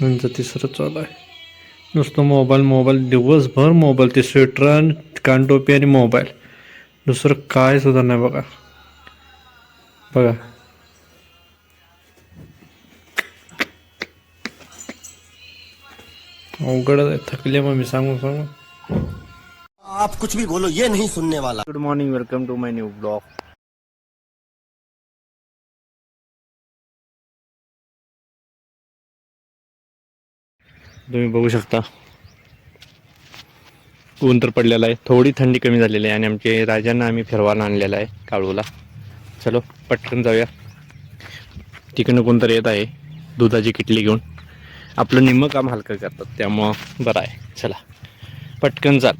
नंतर तिसरं चालू आहे. नुसतं मोबाईल मोबाईल दिवसभर मोबाईल ते स्वेटर आणि कानटोपी आणि मोबाईल. दुसरं काय सुद्धा नाही बघा. बघा. अवघडच आहे थकले मग मी सांगू सांगू. आप कुछ भी बोलो ये नहीं सुनने वाला. Good morning welcome to my new blog तुम्ही बघू शकता. ऊन तर पडलेलं आहे. थोडी थंडी कमी झालेली आहे आणि आमचे राजांना आम्ही फिरवायला आणलेला आहे काळूला. चलो पटकन जाऊया. तिकडनं कोणतरी येत आहे. दुधाची किटली घेऊन. आपलं निम्मं काम हलकं करतात. त्यामुळं बरं आहे. चला पटकन चाल.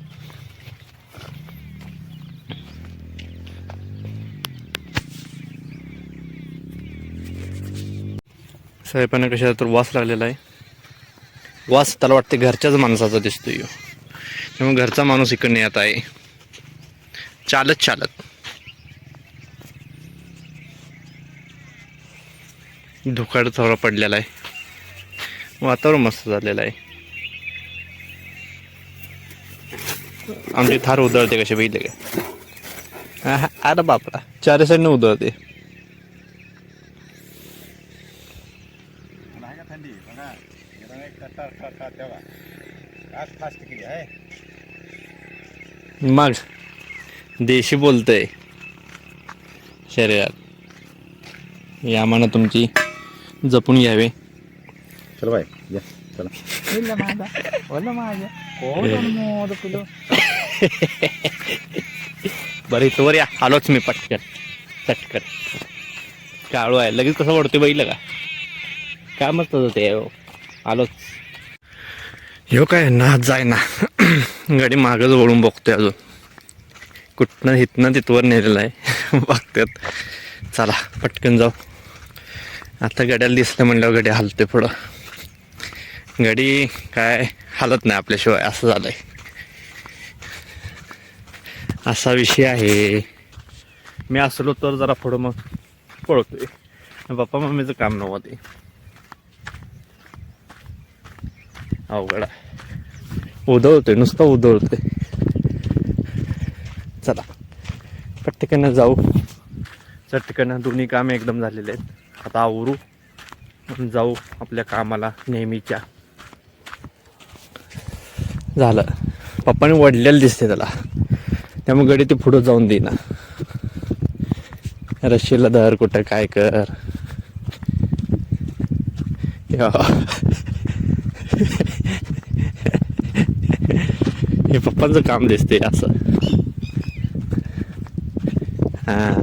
साहेबांना कशा तर वास लागलेला आहे. वास त्याला वाटते घरच्याच माणसाचा दिसतोय ह्यो. त्यामुळे घरचा माणूस इकडे येत आहे. चालत चालत. धुकाड थोडा पडलेला आहे. वातावरण मस्त झालेलं आहे. आमची थार उधळते कसे बघितले का? अरे बापरा चारी साईडनं उधळते नाही का थंडी बघा जरा एक कट्टा कट्टा तेव्हा आज फास्ट केली आहे मग. देशी बोलतय. शरीरात. या मानं तुमची. जपून घ्यावे. चल बाय या चला. बरं इथं वर या. आलोच मी पटकन. चटकन काळू आहे. लगेच कसं वाढतोय बघितलं का? काय मस्त ते हो. आलोच. ह्यो काय ना जाय ना. गाडी मागच वळून बघतोय अजून. कुठनं इथनं तिथवर नेलेलं आहे. बघतात चला पटकन जाऊ. आता गाड्याला दिसलं म्हणल्यावर गाडी हलते पुढं. गाडी काय हालत नाही आपल्याशिवाय असं झालंय. असा विषय आहे. मी असलो तर जरा पुढं मग पळतोय. पप्पा मम्मीचं काम नव्हतं ते अवघड आहे. उधळतोय नुसतं उधळतोय. चला. पटकन जाऊ. चटकन दोन्ही कामे एकदम झालेले आहेत. आता आवरू. जाऊ आपल्या कामाला नेहमीच्या. झालं. पप्पाने वडलेलं दिसते त्याला. त्यामुळे गडी ते पुढं जाऊन देईना. रशीला धर कुठं काय कर. या. हे पप्पांचं काम दिसते असं. हां.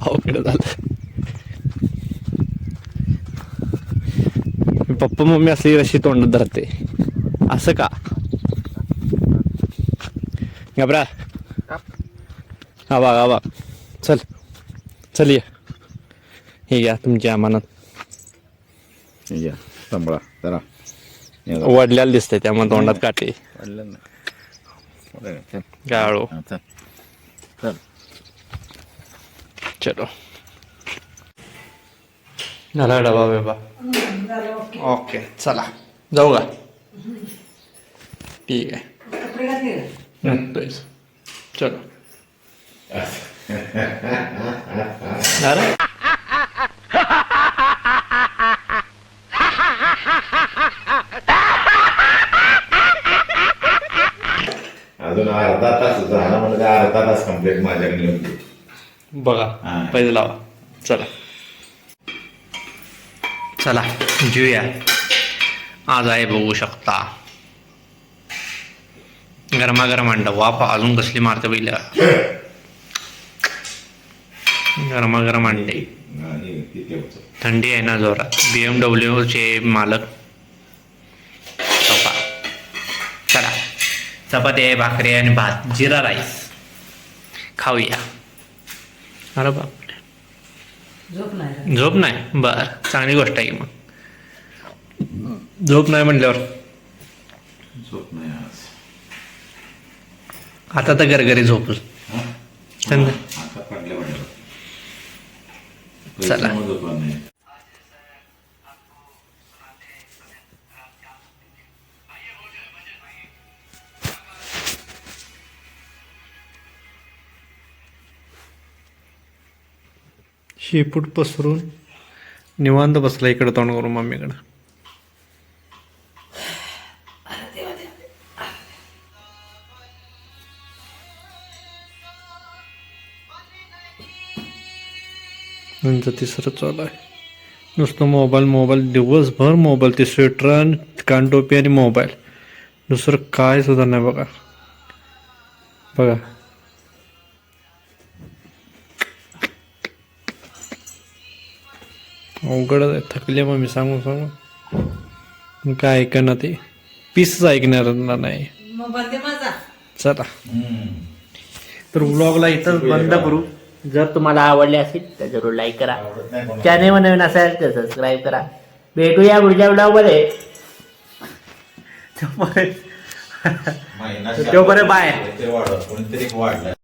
अवघड झालं. पप्पा मम्मी असली रशी तोंडात धरते. असं का? घबरा. हा बघ हा बघ. चल. चल ये. हे घ्या तुमच्या मनात. या सांभाळा जरा या जरा. वडल्याला दिसते त्यामुळे तोंडात काटे वाढलं ना चल. गाळो हा, चल चल चलो झाला डबा बेबा ओके चला जाऊ का ठीक आहे निघतोयच. चलो अरे अजून अर्धा तास झाला म्हणजे अर्धा तास माझ्याकडे होती बघा हा. पहिले लावा. चला. चला जेऊया आज आहे बघू शकता. गरमागरम अंड. वाफ अजून कसली मारते पहिल्या गरमागरम अंडे. आणि तिथे होतं. थंडी आहे ना जोरात. बी एम डब्ल्यूचे मालक चपाती आहे भाकरी आहे आणि भात जिरा राईस खाऊया अरे बाप झोप नाही झोप नाही बर चांगली गोष्ट आहे की मग झोप नाही म्हटल्यावर झोप नाही आज आता तर घरघरी झोप चला. शेपूट पसरून निवांत बसला इकडं तोंड करून मम्मीकडं. म्हणजे तिसरं चालू आहे. नुसतं मोबाईल मोबाईल दिवसभर मोबाईल ते स्वेटर आणि कानटोपी आणि मोबाईल. दुसरं काय सुद्धा नाही बघा. बघा. अवघडच आहे थकले मग मी सांगून सांगून पण काय ऐकणार ते? पीसच ऐकणार नाही. चला. तर व्लॉगला इथंच बंद करू. जर तुम्हाला आवडले असेल तर जरूर लाईक करा. चॅनेल नवीन असेल तर सबस्क्राईब करा. भेटूया पुढच्या तोपर्यंत महिना तोपर्यंत बाय.